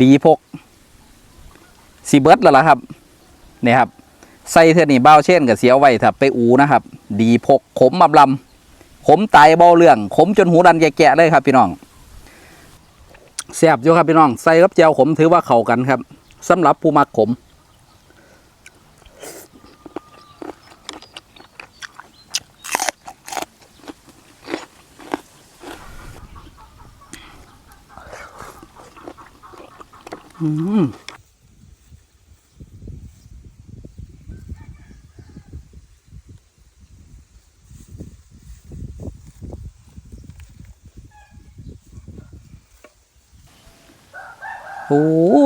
ดีพกสีเบิร์ดแล้วล่ะครับเนี่ยครับใส่เท่านี้เบ้าเช่นกับเสียวไว้ถ้าไปอูนะครับ ดีพกขมบำลำขมตายเบาเรื่องขมจนหูดันแก่ๆเลยครับ พี่น้องแซ่บอยู่ครับพี่น้อง ใส่กับแจวขมถือว่าเข้ากันครับสำหรับผู้มักขม โอ้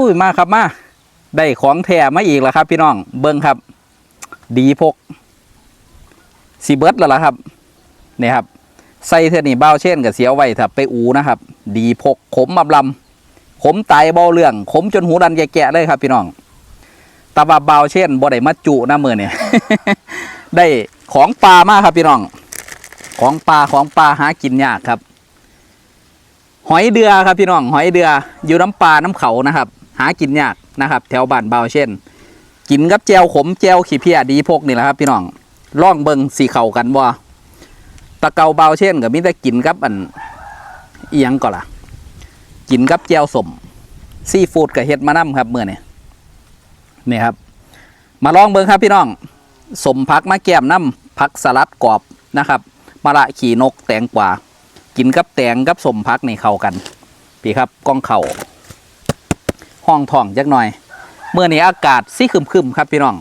ยมาครับมา ได้ของแถมมาอีกแล้วครับ พี่น้อง เบิ้งครับ ดีพกสีเบิร์ดแล้วล่ะครับเนี่ยครับ ใส่เท่านี้เบ้าเช่นกับเสียวไว้ถ้าไปอูนะครับ ดีพกขมบำลำ มตายเบาเรื่องขมจนหูดันแกะๆเลยครับ พี่น้องตาบาเบาเช่นบ่ได้มาจุนะมือเนี่ยได้ของปลามากครับพี่น้อง ของปลาของปลาหากินยากครับ หอยเดือครับพี่น้อง หอยเดืออยู่น้ำปลาน้ำเขานะครับ หากินยากนะครับ แถวบ้านเบาเช่น กินกับแจวขมแจวขี้เพียดีพกนี่แหละครับ พี่น้องล่องเบิงสีเข่ากันบ่ตะเกาเบาเช่นกับมิแต่กินกับอันเอียงก่อนล่ะ กินกับแจวสม ซีฟูดกับเห็ดมะน้ำครับเมื่อนี่นี่ครับ มาลองเบิ่งครับพี่น้องสมพักมะแก้มน้ำพักสลัดกรอบนะครับมะระขี่นกแตงกวากินกับแตงกับสมพักนี่เข้ากัน พี่ครับกล้องเข่าห้องท่องจักหน่อย เมื่อนี้อากาศซีครึมครับพี่น้อง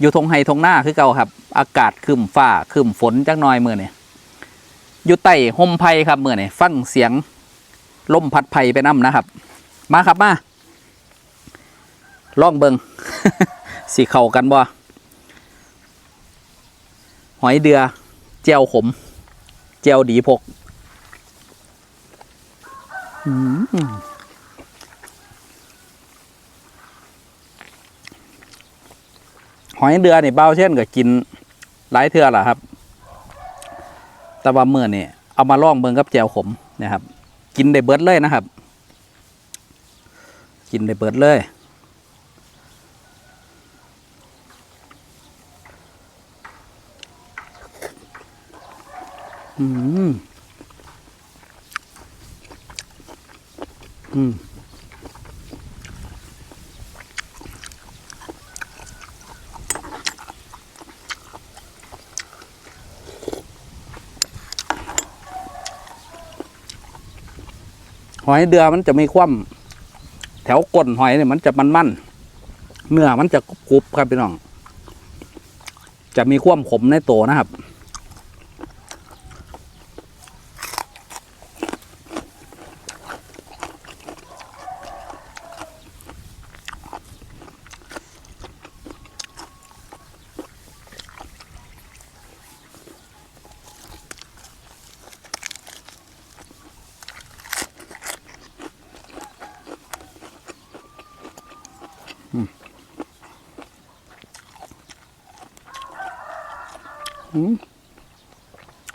อยู่ทงไฮทงหน้าคือเก่าครับ อากาศคึมฟ้าคึมฝนจักหน่อยเมื่อนี่อยู่ใต้ห่มไผ่ครับเมื่อนี่ฟังเสียงลมพัดไผ่ไปน้ำนะครับ มาครับมาล่องเบิงสีเข่ากันบ่หอยเดือเจียวขม เจียวดีพกหอยเดือนี่เบาเช่นกับกินหลายเทื่อล่ะครับ แต่ว่าเมื่อนี่เอามาล่องเบิงกับแจวขมนะครับ กินได้เบิดเลยนะครับ กินได้เบิดเลยอืมอืมหอยเดือมันจะมีความ แถวก้นหอยเนี่ยมันจะมันมันเนื้อมันจะกรุบครับพี่น้อง จะมีความขมในตัวนะครับ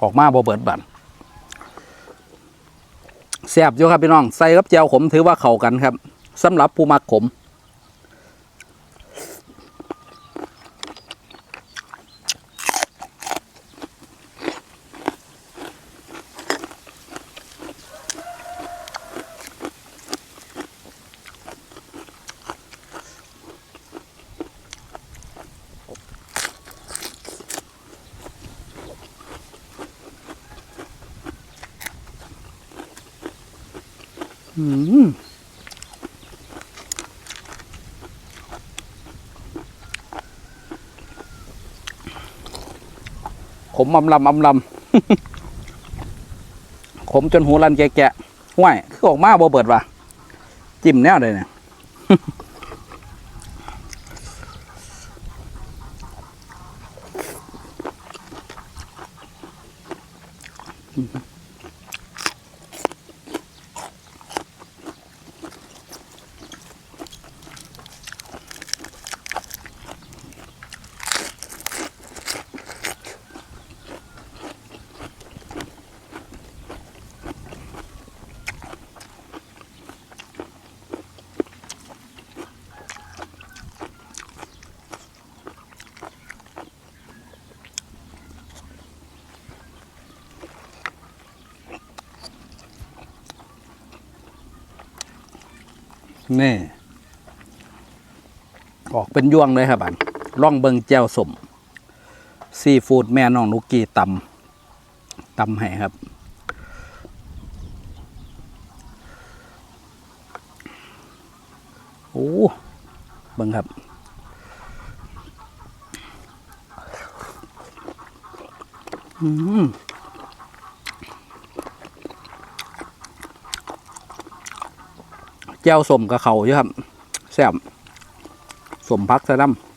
ออกมาบ่เบิดบันแซ่บอยู่ครับพี่น้อง ใส่กับแจวขมถือว่าเข้ากันครับสำหรับผู้มักขม ขมอำลำอำลำขมจนหูรันแกะๆห่วยคือออกมาบ่เบิดว่ะ จิ้มแน่เลยเนี่ย นี่ออกเป็นยวงเลยครับอันล่องเบิงแจวสมซีฟู้ดแม่น้องนุกกี้ตำตำให้ครับ โอ้เบิงครับอืม แจ้วสมกับเขาอยู่ครับแซ่บสมพักสะดำ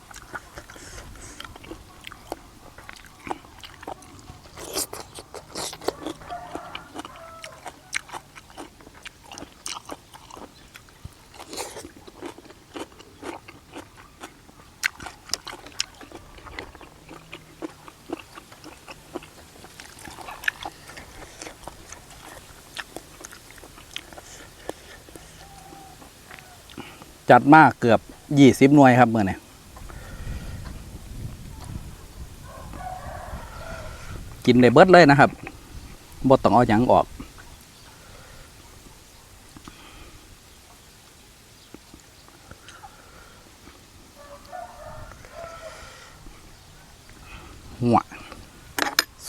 จัดมากเกือบยี่สิบหน่วยครับเมื่อนี้กินได้เบิดเลยนะครับบดต้องเอาหยังออก หัว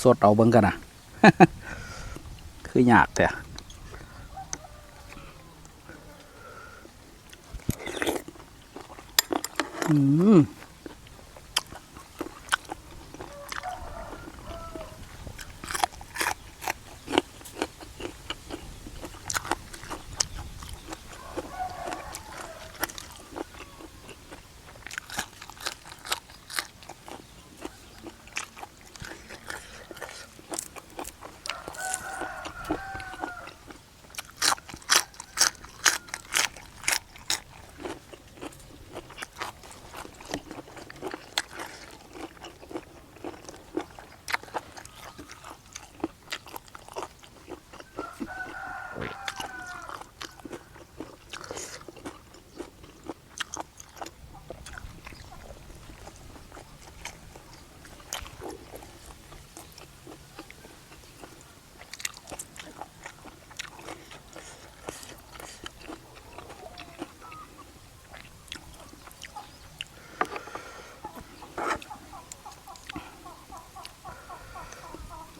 สดเอาเบิ่งกันนะ คืออยากแต่ อื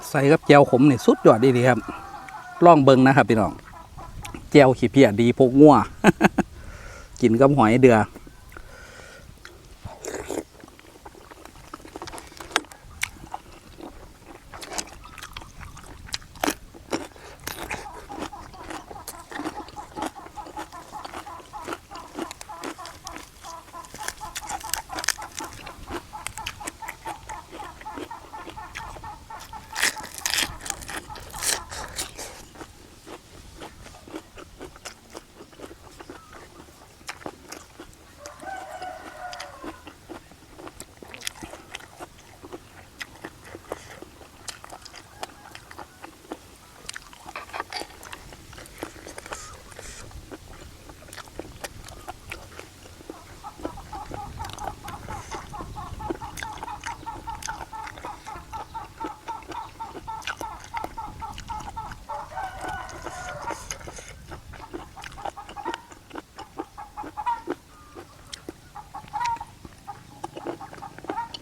ใส่กับแจวขมนี่สุดยอดดีครับลองเบิงนะครับพี่น้องแจวขี้เพียดีพกงัวกินกับหอยเดือ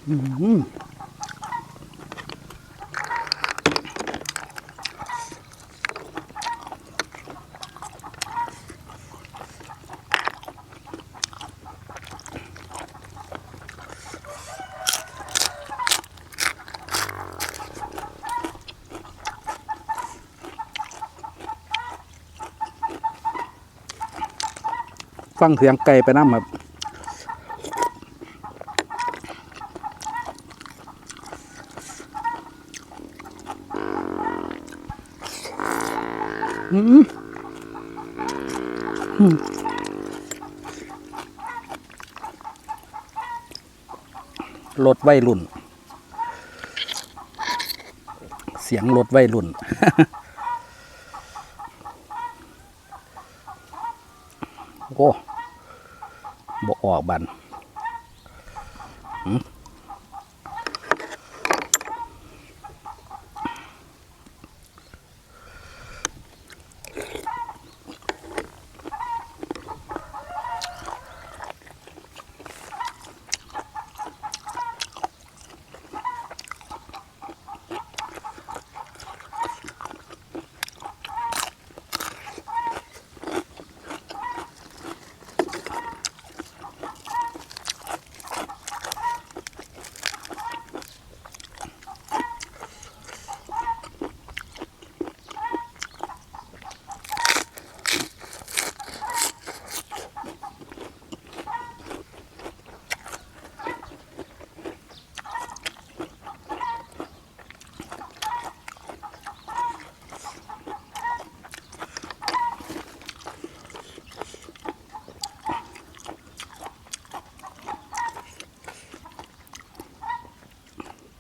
ฟังเสียงไก่ไปน้ำครับ รถไวยรุ่น เสียงรถไวยรุ่น โอ้บออกบัน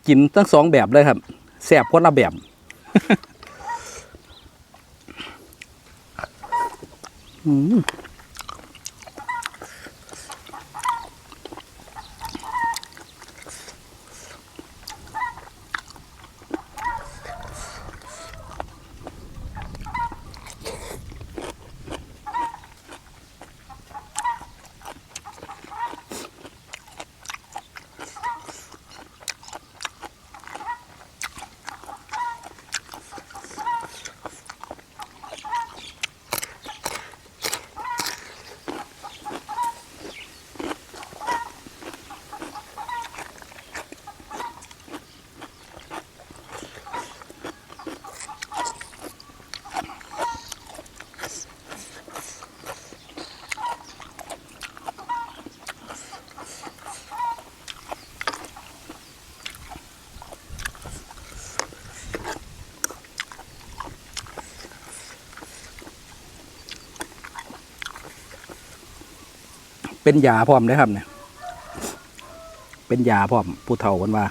กินทั้งสองแบบเลยครับแสบคนละแบบ เป็นยาพร้อมได้ครับเนี่ยเป็นยาพร้อมผู้เฒ่ากันว่า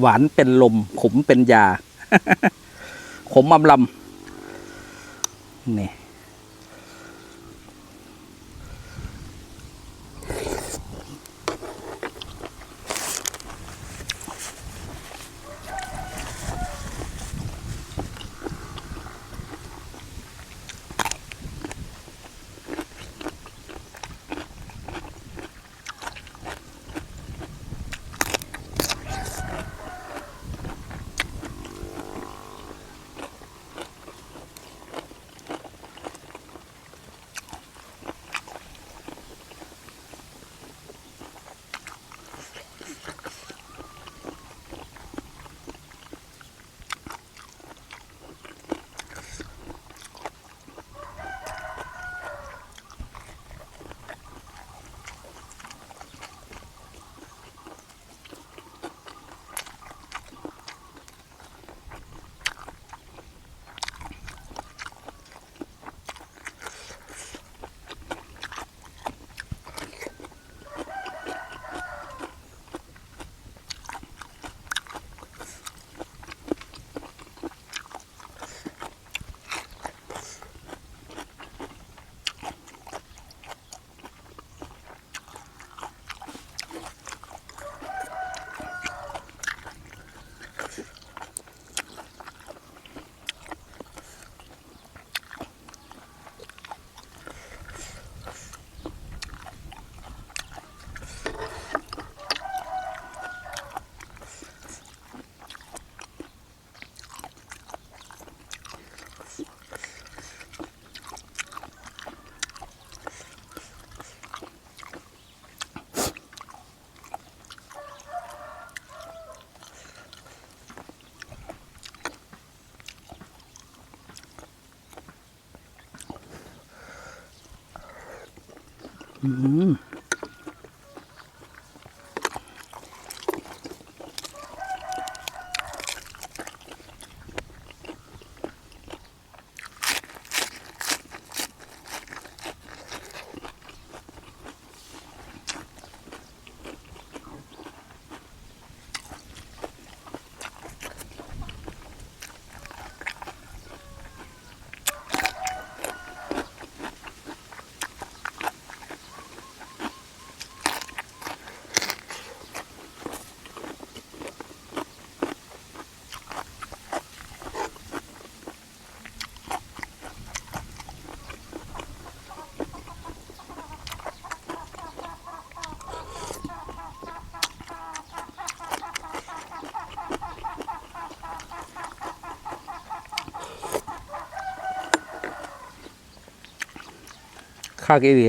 หวานเป็นลมขมเป็นยา ขมอำลำนี่ อื มข้าวกี่ดี